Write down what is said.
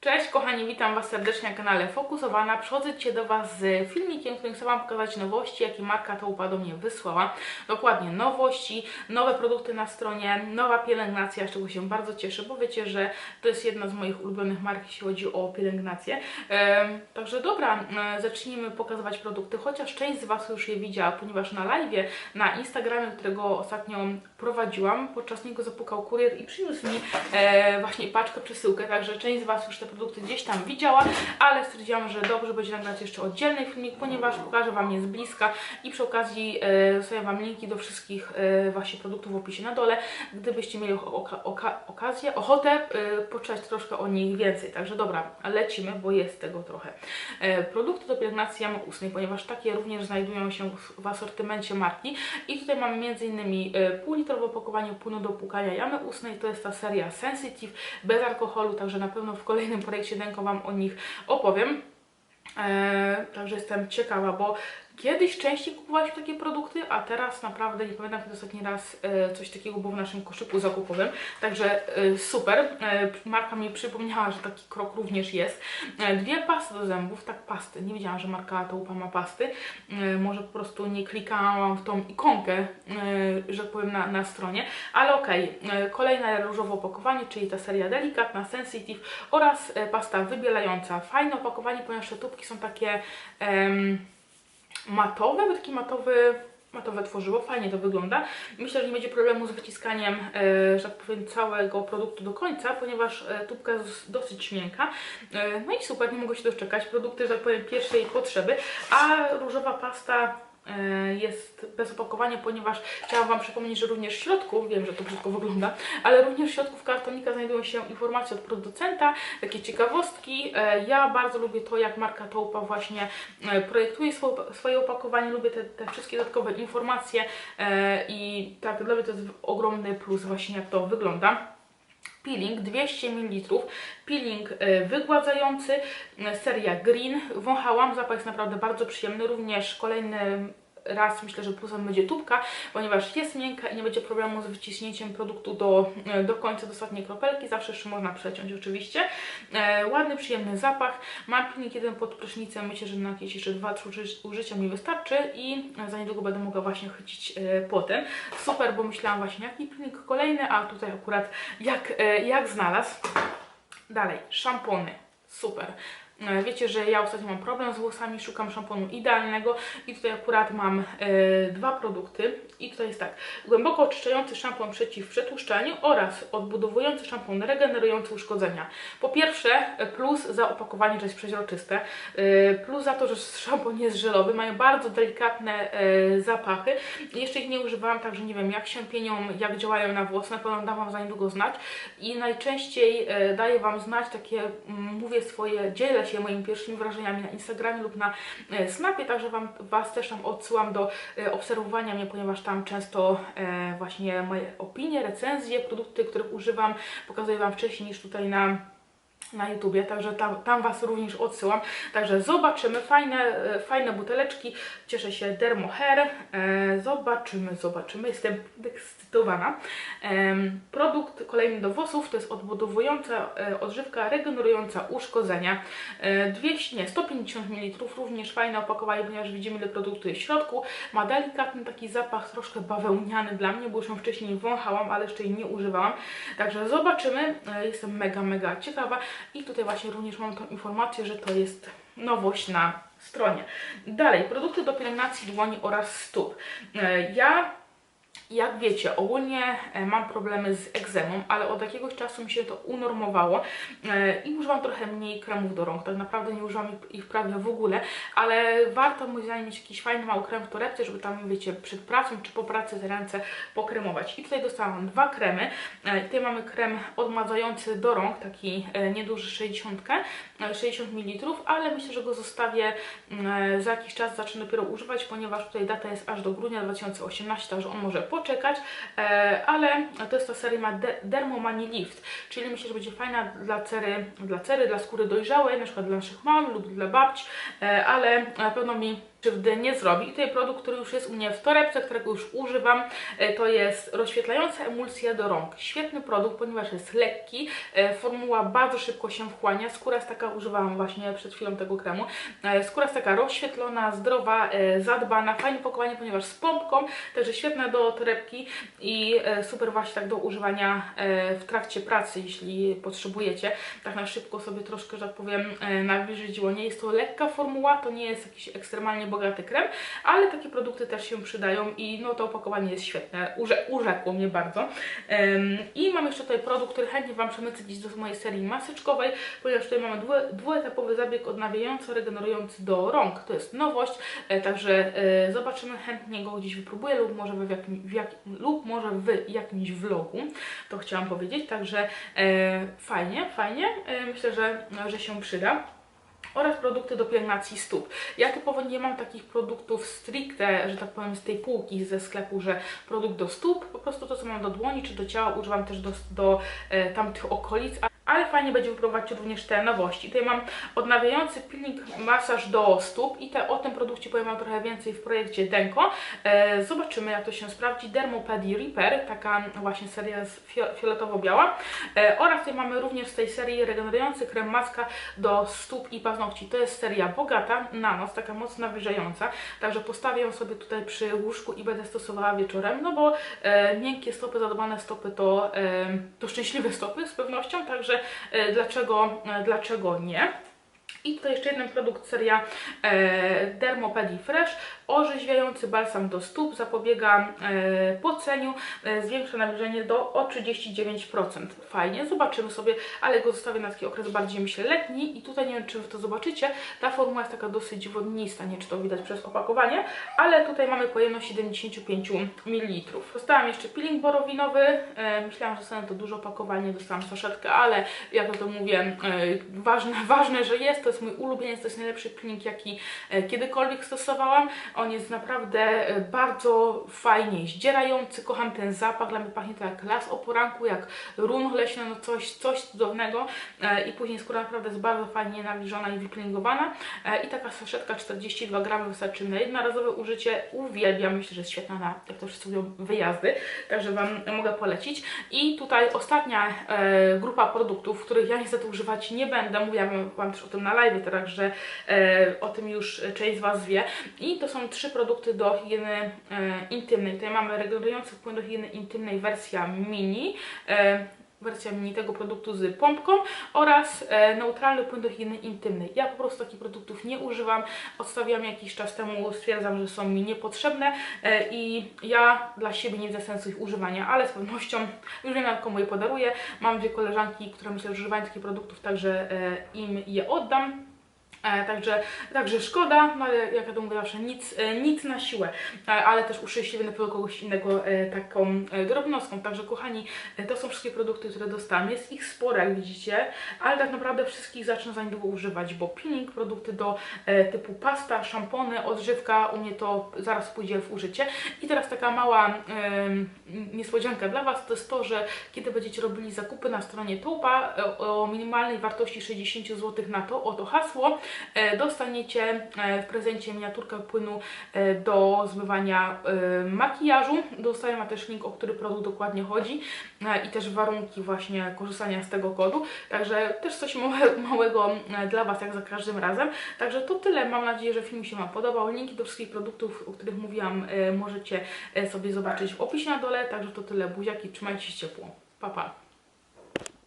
Cześć kochani, witam Was serdecznie na kanale Fokusowana. Przychodzę dzisiaj do Was z filmikiem, w którym chcę Wam pokazać nowości, jakie marka Toupa do mnie wysłała. Dokładnie nowości, nowe produkty na stronie, nowa pielęgnacja, z czego się bardzo cieszę, bo wiecie, że to jest jedna z moich ulubionych mark, jeśli chodzi o pielęgnację. Ehm, także dobra, e, zacznijmy pokazywać produkty, chociaż część z Was już je widziała, ponieważ na live na Instagramie, którego ostatnio prowadziłam, podczas niego zapukał kurier i przyniósł mi e, właśnie paczkę, przesyłkę, także część z Was już te produkty gdzieś tam widziała, ale stwierdziłam, że dobrze będzie nagrać jeszcze oddzielny filmik, ponieważ pokażę Wam je z bliska i przy okazji e, zostawiam Wam linki do wszystkich e, właśnie produktów w opisie na dole, gdybyście mieli oka oka okazję, ochotę e, poczytać troszkę o nich więcej. Także dobra, lecimy, bo jest tego trochę. Produkty do pielęgnacji jamy ustnej, ponieważ takie również znajdują się w, asortymencie marki i tutaj mamy m.in. Półlitrowe opakowanie płynu do płukania jamy ustnej, to jest ta seria Sensitive, bez alkoholu, także na pewno w kolejnym kolejnym projekcie Denko Wam o nich opowiem. Eee, także jestem ciekawa, bo Kiedyś częściej kupowaliśmy takie produkty, a teraz naprawdę nie pamiętam kiedy ostatni raz e, coś takiego było w naszym koszyku zakupowym. Także e, super. E, marka mi przypomniała, że taki krok również jest. Dwie pasty do zębów, tak pasty. Nie wiedziałam, że marka Toupa ma pasty. Może po prostu nie klikałam w tą ikonkę, że powiem, na, na stronie. Ale okej, okay. kolejne różowe opakowanie, czyli ta seria delikatna, sensitive oraz pasta wybielająca. Fajne opakowanie, ponieważ te tubki są takie matowe, bo taki matowy, matowe tworzywo, fajnie to wygląda. Myślę, że nie będzie problemu z wyciskaniem, e, że tak powiem, całego produktu do końca, ponieważ e, tubka jest dosyć miękka. E, no i super, nie mogę się doczekać. Produkty, że tak powiem, pierwszej potrzeby, a różowa pasta jest bez opakowania, ponieważ chciałam Wam przypomnieć, że również w środku, wiem, że to brzydko wygląda, ale również w środku w kartonika znajdują się informacje od producenta, takie ciekawostki. E, ja bardzo lubię to, jak marka Toupa właśnie e, projektuje swoje opakowanie, lubię te, te wszystkie dodatkowe informacje i tak dla mnie to jest ogromny plus właśnie, jak to wygląda. Peeling 200 ml, peeling wygładzający, seria Green. Wąchałam, zapach jest naprawdę bardzo przyjemny, również kolejny raz myślę, że plusem będzie tubka, ponieważ jest miękka i nie będzie problemu z wyciśnięciem produktu do, e, do końca, do ostatniej kropelki. Zawsze jeszcze można przeciąć oczywiście. E, ładny, przyjemny zapach. Mam pilnik jeden pod prysznicem. Myślę, że na jakieś jeszcze 2-3 użycia mi wystarczy i za niedługo będę mogła właśnie chycić e, potem. Super, bo myślałam właśnie jaki pilnik kolejny, a tutaj akurat jak, e, jak znalazł. Dalej, szampony. Super. E, wiecie, że ja ostatnio mam problem z włosami, szukam szamponu idealnego i tutaj akurat mam e, dwa produkty i tutaj jest tak, głęboko oczyszczający szampon przeciw przetłuszczeniu oraz odbudowujący szampon regenerujący uszkodzenia. Po pierwsze plus za opakowanie, że jest przeźroczyste, e, plus za to, że szampon jest żelowy, mają bardzo delikatne e, zapachy. Jeszcze ich nie używałam, także nie wiem jak się pienią, jak działają na włos, na pewno dam Wam za niedługo znać i najczęściej e, daję Wam znać takie, mm, mówię swoje, dzielę się się moimi pierwszymi wrażeniami na Instagramie lub na e, Snapie, także wam, Was też tam odsyłam do e, obserwowania mnie, ponieważ tam często e, właśnie moje opinie, recenzje, produkty, których używam, pokazuję Wam wcześniej niż tutaj na na YouTubie, także tam, tam Was również odsyłam. Także zobaczymy, fajne, e, fajne buteleczki, cieszę się Dermo Hair, e, zobaczymy, zobaczymy, jestem ekscytowana. E, produkt kolejny do włosów to jest odbudowująca e, odżywka regenerująca uszkodzenia, e, 200, nie, 150 ml, również fajne opakowanie, ponieważ widzimy ile produktu jest w środku, ma delikatny taki zapach, troszkę bawełniany dla mnie, bo już ją wcześniej wąchałam, ale jeszcze jej nie używałam, także zobaczymy, e, jestem mega, mega ciekawa. I tutaj właśnie również mam tą informację, że to jest nowość na stronie. Dalej, produkty do pielęgnacji dłoni oraz stóp. E, ja jak wiecie, ogólnie e, mam problemy z egzemą, ale od jakiegoś czasu mi się to unormowało e, i używam trochę mniej kremów do rąk. Tak naprawdę nie używam ich prawie w ogóle, ale warto moim zdaniem mieć jakiś fajny mały krem w torebce, żeby tam, wiecie, przed pracą czy po pracy te ręce pokremować. I tutaj dostałam dwa kremy. E, tutaj mamy krem odmadzający do rąk, taki nieduży 60, 60 ml, ale myślę, że go zostawię za jakiś czas, zacznę dopiero używać, ponieważ tutaj data jest aż do grudnia 2018, także on może po poczekać, e, ale to jest ta seria ma Dermomani Lift, czyli myślę, że będzie fajna dla cery, dla cery, dla skóry dojrzałej, na przykład dla naszych mam lub dla babci, e, ale na pewno mi krzywdy nie zrobi. I tutaj produkt, który już jest u mnie w torebce, którego już używam, e, to jest rozświetlająca emulsja do rąk. Świetny produkt, ponieważ jest lekki, e, formuła bardzo szybko się wchłania, skóra jest taka, używałam właśnie przed chwilą tego kremu, e, skóra jest taka rozświetlona, zdrowa, zadbana, fajne pakowanie, ponieważ z pompką, także świetna do torebki i super właśnie tak do używania w trakcie pracy, jeśli potrzebujecie tak na szybko sobie troszkę, że tak powiem, nawilżyć Nie jest to lekka formuła, to nie jest jakiś ekstremalnie bogaty krem, ale takie produkty też się przydają i no to opakowanie jest świetne, Urze urzekło mnie bardzo. I mam jeszcze tutaj produkt, który chętnie Wam przemycę dziś do mojej serii maseczkowej, ponieważ tutaj mamy dwu, dwuetapowy zabieg odnawiający, regenerujący do rąk. To jest nowość, e, także e, zobaczymy, chętnie go gdzieś wypróbuję lub może w, jakim, w lub może w jakimś vlogu, to chciałam powiedzieć, także e, fajnie, fajnie, myślę, że, że się przyda oraz produkty do pielęgnacji stóp. Ja typowo nie mam takich produktów stricte, że tak powiem, z tej półki ze sklepu, że produkt do stóp, po prostu to, co mam do dłoni czy do ciała, używam też do, do e, tamtych okolic, ale fajnie będzie wypróbować również te nowości. Tutaj mam odnawiający peeling masaż do stóp i te, o tym produkcie powiem Wam trochę więcej w projekcie Denko. E, zobaczymy jak to się sprawdzi. Dermopedi Repair, taka właśnie seria fioletowo-biała. E, oraz tutaj mamy również z tej serii regenerujący krem maska do stóp i paznokci. To jest seria bogata na noc, taka mocno nawilżająca. Także postawię ją sobie tutaj przy łóżku i będę stosowała wieczorem, no bo e, miękkie stopy, zadbane stopy to, e, to szczęśliwe stopy z pewnością, także dlaczego, e, dlaczego nie? I tutaj jeszcze jeden produkt, seria e, Dermopedi Fresh, orzeźwiający balsam do stóp, zapobiega e, płoceniu, e, zwiększa nawilżenie do o 39%. Fajnie, zobaczymy sobie, ale go zostawię na taki okres bardziej myślę letni i tutaj nie wiem, czy Wy to zobaczycie, ta formuła jest taka dosyć wodnista, nie czy to widać przez opakowanie, ale tutaj mamy pojemność 75 ml. Dostałam jeszcze peeling borowinowy, e, myślałam, że dostanę to duże opakowanie, dostałam saszetkę, ale jak to mówię, e, ważne, ważne, że jest, to jest mój ulubieniec, to jest najlepszy peeling, jaki e, kiedykolwiek stosowałam. On jest naprawdę e, bardzo fajnie zdzierający, kocham ten zapach, dla mnie pachnie to jak las o poranku, jak run leśny, no coś, coś cudownego. E, i później skóra naprawdę jest bardzo fajnie nawilżona i wypeelingowana i taka saszetka 42 gramy wystarczy na jednorazowe użycie, uwielbiam, myślę, że jest świetna na, jak to wszyscy mówią, wyjazdy, także Wam mogę polecić. I tutaj ostatnia grupa produktów, których ja niestety używać nie będę, mówiłam Wam też o tym na także e, o tym już część z Was wie i to są trzy produkty do higieny e, intymnej. Tutaj mamy regenerujący płyn do higieny intymnej wersja mini. E, wersja mini tego produktu z pompką oraz e, neutralny płyn do higieny intymnej. Ja po prostu takich produktów nie używam. Odstawiłam jakiś czas temu, stwierdzam, że są mi niepotrzebne e, i ja dla siebie nie widzę sensu ich używania, ale z pewnością już wiem, komu je podaruję. Mam dwie koleżanki, które myślę, że używają takich produktów, także e, im je oddam. E, także, także szkoda, no ale jak ja to mówię zawsze, nic, e, nic na siłę, e, ale też uszczęśliwię na kogoś innego taką drobnostką. Także kochani, to są wszystkie produkty, które dostałam. Jest ich sporo, jak widzicie, ale tak naprawdę wszystkich zacznę za niedługo używać, bo peeling, produkty do typu pasta, szampony, odżywka, u mnie to zaraz pójdzie w użycie. I teraz taka mała niespodzianka dla Was, to jest to, że kiedy będziecie robili zakupy na stronie Toupa e, o minimalnej wartości 60 zł na to, oto hasło, dostaniecie e, w prezencie miniaturkę płynu e, do zmywania e, makijażu. Dostałem też link, o który produkt dokładnie chodzi e, i też warunki właśnie korzystania z tego kodu. Także też coś małe, małego e, dla Was, jak za każdym razem. Także to tyle. Mam nadzieję, że film się Wam podobał. Linki do wszystkich produktów, o których mówiłam, e, możecie e, sobie zobaczyć w opisie na dole. Także to tyle. Buziaki, trzymajcie się ciepło. Pa, pa.